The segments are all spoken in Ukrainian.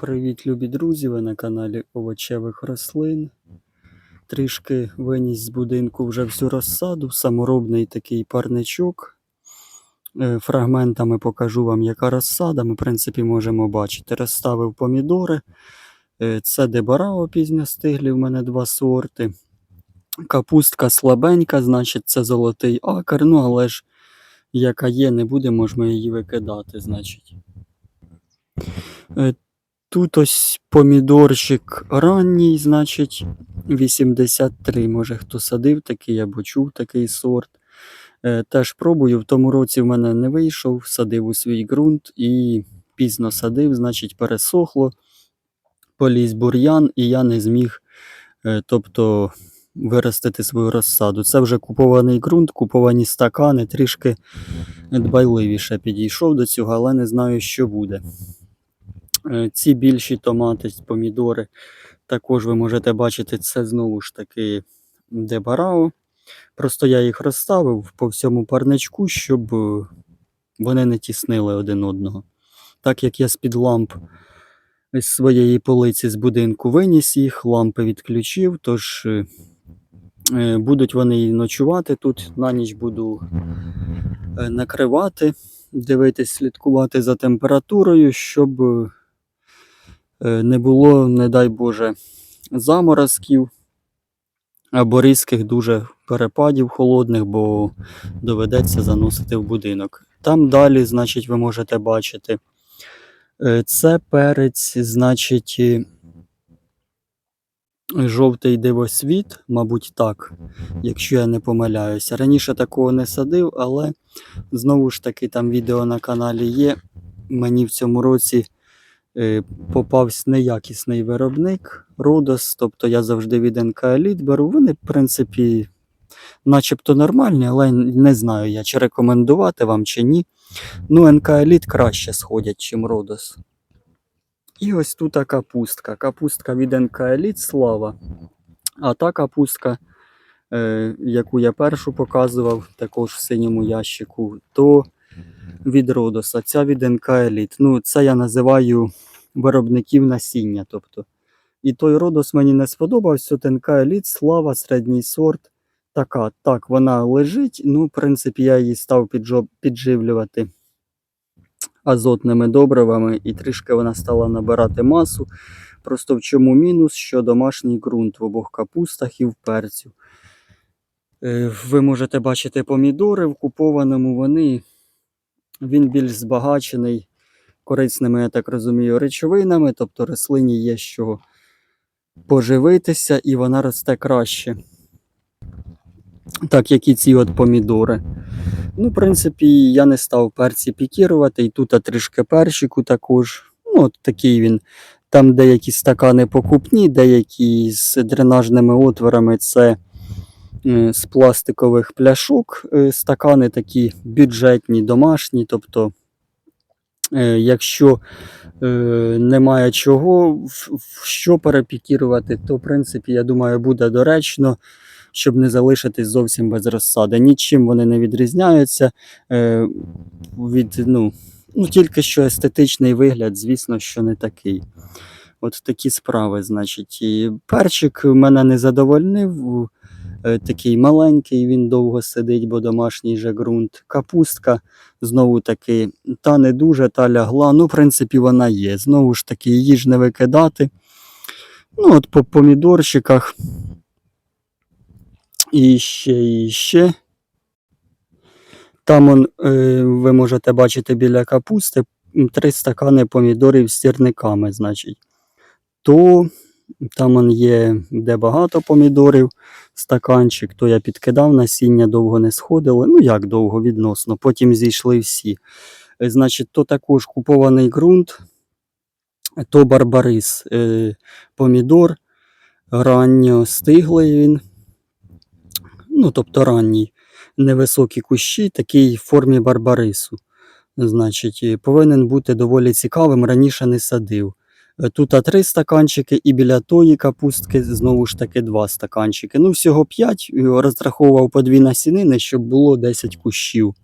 Привіт, любі друзі! Ви на каналі овочевих рослин. Трішки виніс з будинку вже всю розсаду, саморобний такий парничок. Е, Фрагментами покажу вам, яка розсада. Ми, в принципі, можемо бачити. Розставив помідори. Е, Це дебарао пізньостиглі, в мене два сорти. Капустка слабенька, значить, це золотий акар. Ну, але ж яка є, не будемо ж ми її викидати, значить. Тут ось помідорчик ранній, значить, 83. Може хто садив такий або чув такий сорт. Е, теж пробую. В тому році в мене не вийшов, садив у свій ґрунт і пізно садив, значить, пересохло, поліз бур'ян, і я не зміг е, тобто, виростити свою розсаду. Це вже купований ґрунт, куповані стакани, трішки дбайливіше підійшов до цього, але не знаю, що буде. Е, Ці більші томати, помідори, також ви можете бачити, це знову ж таки дебарао. Просто я їх розставив по всьому парничку, щоб е, вони не тіснили один одного. Так як я з-під ламп з своєї полиці з будинку виніс їх, лампи відключив, тож е, будуть вони і ночувати тут. На ніч буду накривати, дивитись, слідкувати за температурою, щоб не було, не дай Боже, заморозків або різких дуже перепадів холодних, бо доведеться заносити в будинок. Там далі, значить, ви можете бачити. е, Це перець, значить, е, жовтий дивосвіт, мабуть, так, якщо я не помиляюся. Раніше такого не садив, але знову ж таки там відео на каналі є. Мені в цьому році е, попався неякісний виробник Родос, тобто я завжди від НК Еліт беру. Вони, в принципі, начебто нормальні, але не знаю я, чи рекомендувати вам, чи ні. Ну, НК Еліт краще сходять, чим Родос. І ось тут капустка. Капустка від НК Еліт, слава. А та капустка, е, яку я першу показував, також в синьому ящику, то від Родоса, ця від НК Еліт. Ну, це я називаю виробників насіння. Тобто. І той Родос мені не сподобався. От Еліт, слава, середній сорт. Така, так, вона лежить. Ну, в принципі, я її став підживлювати азотними добривами, і трішки вона стала набирати масу. Просто в чому мінус, що домашній ґрунт в обох капустах і в перцю. Е, Ви можете бачити помідори в купованому, вони, він більш збагачений корисними, я так розумію, речовинами, тобто рослині є що поживитися, і вона росте краще. Так як і ці от помідори. Ну, в принципі, я не став перці пікірувати, і тут трішки перчику також. Ну, от такий він. Там деякі стакани покупні, деякі з дренажними отворами це е, з пластикових пляшок. е, Стакани такі бюджетні, домашні. Тобто, якщо е, немає чого, що перепікірувати, то, в принципі, я думаю, буде доречно щоб не залишитись зовсім без розсади. Нічим вони не відрізняються е, від, ну, ну, тільки що естетичний вигляд, звісно, що не такий. От такі справи, значить. І перчик мене не задовольнив. Е, Такий маленький, він довго сидить, бо домашній же ґрунт. Капустка знову таки, та не дуже, та лягла. Ну, в принципі, вона є. Знову ж таки, її ж не викидати. Ну, от по помідорчиках і ще, і ще. Там он, е, ви можете бачити біля капусти три стакани помідорів з сірниками, значить. То там он є, де багато помідорів, стаканчик, то я підкидав насіння, довго не сходило. Ну як довго відносно, потім зійшли всі. Е, Значить, то також купований ґрунт, то барбарис, е, помідор, ранньо стиглий він ну, тобто ранній, невисокі кущі, такий в формі барбарису. Значить, повинен бути доволі цікавим, раніше не садив. Тут три стаканчики, і біля тої капустки знову ж таки два стаканчики. Ну, всього п'ять, і розраховував по дві насінини, щоб було 10 кущів.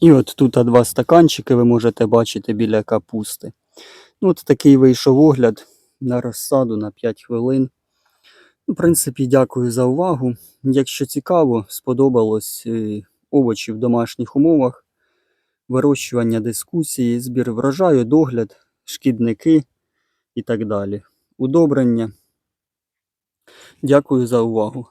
І от тут а два стаканчики ви можете бачити біля капусти. Ну, от такий вийшов огляд на розсаду на 5 хвилин. Ну, В принципі, дякую за увагу. Якщо цікаво, сподобалось е, овочі в домашніх умовах, вирощування дискусії, збір врожаю, догляд, шкідники і так далі. Удобрення. Дякую за увагу.